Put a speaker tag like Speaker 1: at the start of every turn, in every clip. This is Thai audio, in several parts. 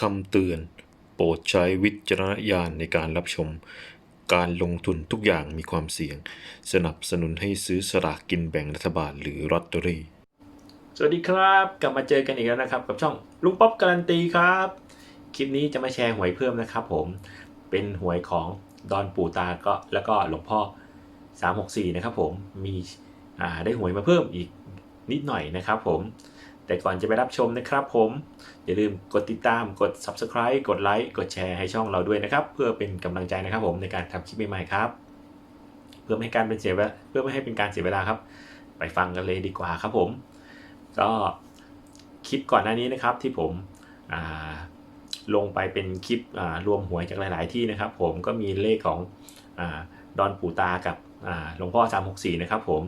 Speaker 1: คำเตือน โปรดใช้วิจารณญาณในการรับชม การลงทุนทุกอย่างมีความเสี่ยง สนับสนุนให้ซื้อสลากกินแบ่งรัฐบาลหรือลอตเตอรี่
Speaker 2: สวัสดีครับ กลับมาเจอกันอีกแล้วนะครับ กับช่องลุงป๊อปการันตีครับ คลิปนี้จะมาแชร์หวยเพิ่มนะครับผม เป็นหวยของดอนปู่ตาก็แล้วก็หลวงพ่อ 364 นะครับผม มีได้หวยมาเพิ่มอีกนิดหน่อยนะครับผม แต่ก่อนจะไปรับชมนะครับผม อย่าลืมกดติดตามกด subscribe กดไลค์กดแชร์ให้ช่องเราด้วยนะครับ เพื่อเป็นกำลังใจนะครับผมในการทำคลิปใหม่ๆครับ เพื่อไม่ให้การเป็นเสียเวลาเพื่อไม่ให้เป็นการเสียเวลาครับ ไปฟังกันเลยดีกว่าครับผม ก็คลิปก่อนหน้านี้นะครับที่ผมลงไปเป็นคลิปรวมหวยจากหลาย ๆ ที่นะครับ ผมก็มีเลขของอดอนปูตากับ หลวงพ่อ 364 นะครับผม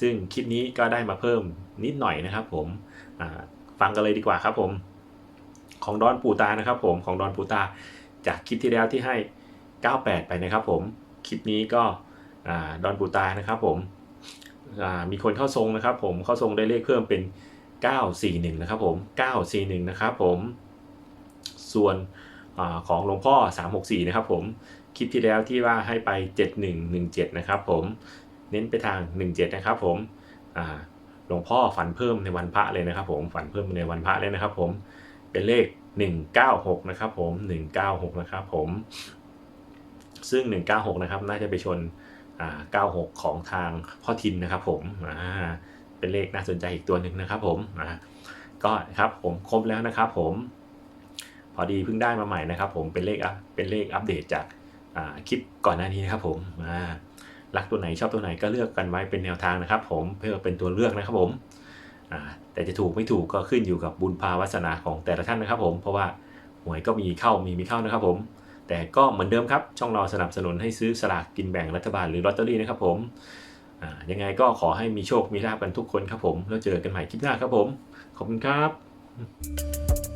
Speaker 2: ซึ่งคลิปนี้ก็ได้มาเพิ่มนิดหน่อยนะครับผมฟังกันเลยดีกว่าครับผม ของดอนปู่ตานะครับผมของดอนปู่ตา จากคลิปที่แล้วที่ให้ 98 ไปนะครับผม คลิปนี้ก็อดอนปู่ตานะครับผมมีคนเข้าทรงนะครับผมเข้าทรงได้เลขเพิ่มเป็น 941 นะครับผม 941 นะครับผม ส่วน ของหลวงพ่อ 364 นะครับผมคลิปที่แล้วที่ว่าให้ไป 7117 นะครับผมเน้นไปทาง 17 นะครับผมหลวงพ่อฝันเพิ่มในวันพระเลยนะครับผมฝันเพิ่มในวันพระเลยนะครับผมเป็นเลข 196 นะครับผม 196 นะครับผมซึ่ง 196 นะครับน่าจะไปชนอ่า96 ของทางพ่อทินนะครับผมเป็นเลขน่าสนใจอีกตัวหนึ่งนะครับผมก็ครับผมครบแล้วนะครับผม พอดีเพิ่งได้มาใหม่นะครับผมเป็นเลขเป็นเลขอัปเดตจากคลิปก่อนหน้านี้นะครับผมอ่ารักตัวไหนชอบตัวไหนก็เลือกกันไว้เป็นแนวทางนะครับ ผมเพื่อเป็นตัวเลือกนะครับผมแต่จะถูกไม่ถูกก็ขึ้นอยู่กับบุญภาวาสนาของแต่ละท่านนะครับ ผมเพราะว่าหวยก็มีเข้ามีไม่เข้านะครับ ผม แต่ก็เหมือนเดิมครับ ช่องเราสนับสนุนให้ซื้อสลากกินแบ่งรัฐบาลหรือลอตเตอรี่นะครับ ผมยังไงก็ขอให้มีโชคมีลาบกันทุกคนครับผมแล้วเจอกันใหม่คลิปหน้าครับผมขอบคุณครับ